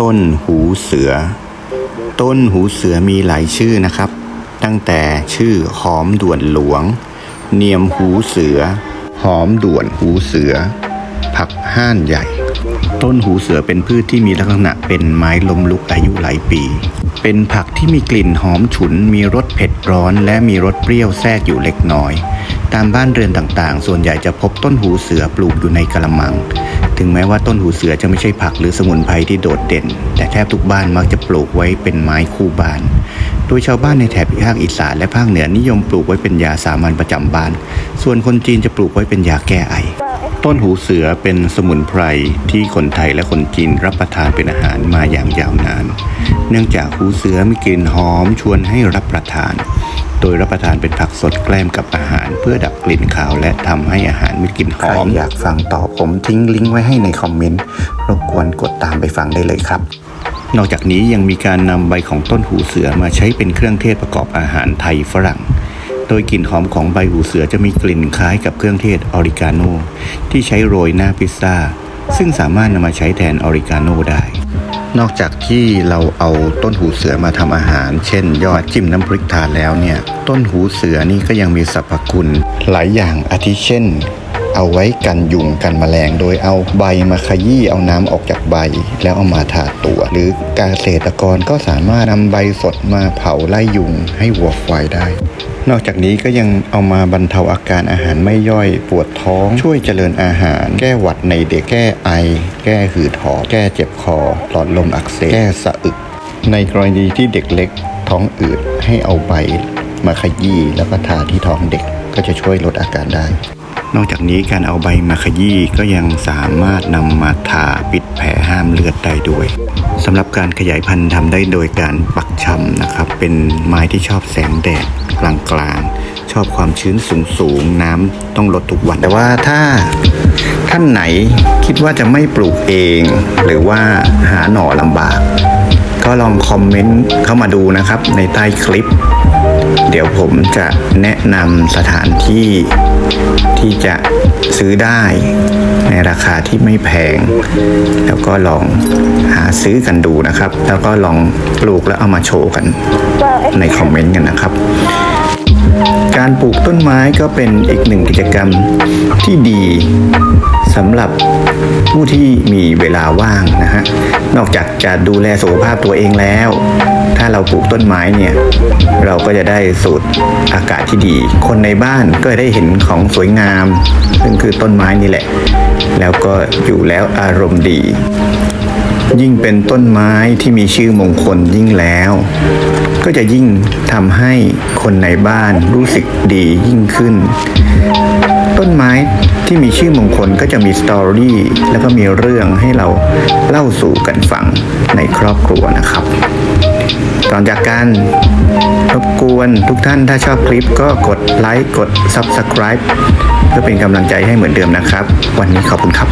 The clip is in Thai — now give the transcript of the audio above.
ต้นหูเสือ ต้นหูเสือมีหลายชื่อนะครับ ตั้งแต่ชื่อหอมด่วนหลวง เนียมหูเสือ หอมด่วนหูเสือ ผักห้านใหญ่ ต้นหูเสือเป็นพืชที่มีลักษณะเป็นไม้ลมลุกอายุหลายปี เป็นผักที่มีกลิ่นหอมฉุน มีรสเผ็ดร้อน และมีรสเปรี้ยวแทรกอยู่เล็กน้อย ตามบ้านเรือนต่างๆ ส่วนใหญ่จะพบต้นหูเสือปลูกอยู่ในกระมัง ถึงแม้ว่าต้นหูเสือจะไม่ใช่ผักหรือสมุนไพรที่โดดเด่น แต่แทบทุกบ้านมักจะปลูกไว้เป็นไม้คู่บ้าน โดยชาวบ้านในแถบภาคอีสานและภาคเหนือนิยมปลูกไว้เป็นยาสามัญประจำบ้าน ส่วนคนจีนจะปลูกไว้เป็นยาแก้ไอ ต้นหูเสือเป็นสมุนไพรที่คนไทยและคนจีนรับประทานเป็นอาหารมาอย่างยาวนาน เนื่องจากหูเสือมีกลิ่นหอมชวนให้รับประทาน โดยรับประทานเป็นผักสดแกล้มกับอาหาร เพื่อดับกลิ่นคาว และทำให้อาหารมีกลิ่นหอมอยากฟังต่อผมทิ้งลิงก์ไว้ให้ในคอมเมนต์รบกวนกดตามไปฟังได้เลยครับ นอกจากนี้ยังมีการนำใบของต้นหูเสือมาใช้เป็นเครื่องเทศประกอบอาหารไทยฝรั่ง โดยกลิ่นหอมของใบหูเสือจะมีกลิ่นคล้ายกับเครื่องเทศออริกาโนที่ใช้โรยหน้าพิซซ่าซึ่งสามารถนำมาใช้แทนออริกาโนได้ นอกจากที่เราเอาต้นหูเสือมาทำอาหาร เช่น ยอดจิ้มน้ำพริกทานแล้วเนี่ย ต้นหูเสือนี่ก็ยังมีสรรพคุณ หลายอย่างอาทิเช่น เอาไว้กันยุงกันแมลง โดยเอาใบมาขยี้เอาน้ำออกจากใบ แล้วเอามาทาตัว หรือเกษตรกรก็สามารถนำใบสดมาเผาไล่ยุงให้วัวควายได้ นอกจากนี้ก็ยังเอามาบรรเทาอาการอาหารไม่ย่อย ปวดท้อง ช่วยเจริญอาหาร แก้หวัดในเด็ก แก้ไอ แก้หืดหอบ แก้เจ็บคอ หลอดลมอักเสบ แก้สะอึก ในกรณีที่เด็กเล็ก ท้องอืด ให้เอาใบ มาขยี้แล้วก็ทาที่ท้องเด็ก ก็จะช่วยลดอาการได้ นอกจากนี้การเอาใบมาขยี้ก็ยังสามารถนำมาทาปิดแผลห้ามเลือดได้ด้วย สำหรับการขยายพันธุ์ทำได้โดยการปักชำนะครับ เป็นไม้ที่ชอบแสงแดดกลางๆ ชอบความชื้นสูงๆ น้ำต้องลดทุกวัน แต่ว่าถ้าท่านไหนคิดว่าจะไม่ปลูกเอง หรือว่าหาหน่อลำบาก ก็ลองคอมเมนต์เข้ามาดูนะครับในใต้คลิป เดี๋ยวผมจะแนะนำสถานที่ที่จะซื้อได้ในราคาที่ไม่แพง แล้วก็ลองหาซื้อกันดูนะครับ แล้วก็ลองปลูกแล้วเอามาโชว์กันในคอมเมนต์กันนะครับ การปลูกต้นไม้ก็เป็นอีกหนึ่งกิจกรรมที่ดีสำหรับ ผู้ที่มีเวลาว่างนะฮะนอกจากจะดูแลสุขภาพตัวเองแล้ว ถ้าเราปลูกต้นไม้เนี่ย เราก็จะได้สูดอากาศที่ดี คนในบ้านก็ได้เห็นของสวยงาม ซึ่งคือต้นไม้นี่แหละ แล้วก็อยู่แล้วอารมณ์ดี ยิ่งเป็นต้นไม้ที่มีชื่อมงคลยิ่งแล้ว ก็จะยิ่งทำให้คนในบ้านรู้สึกดียิ่งขึ้น ต้นไม้ที่มีชื่อมงคลก็จะมีสตอรี่แล้วก็มีเรื่องให้เราเล่าสู่กันฟังในครอบครัวนะครับก่อนจากการรบกวนทุกท่านถ้าชอบคลิปก็กดไลค์กด Subscribe เพื่อเป็นกำลังใจให้เหมือนเดิมนะครับ วันนี้ขอบคุณครับ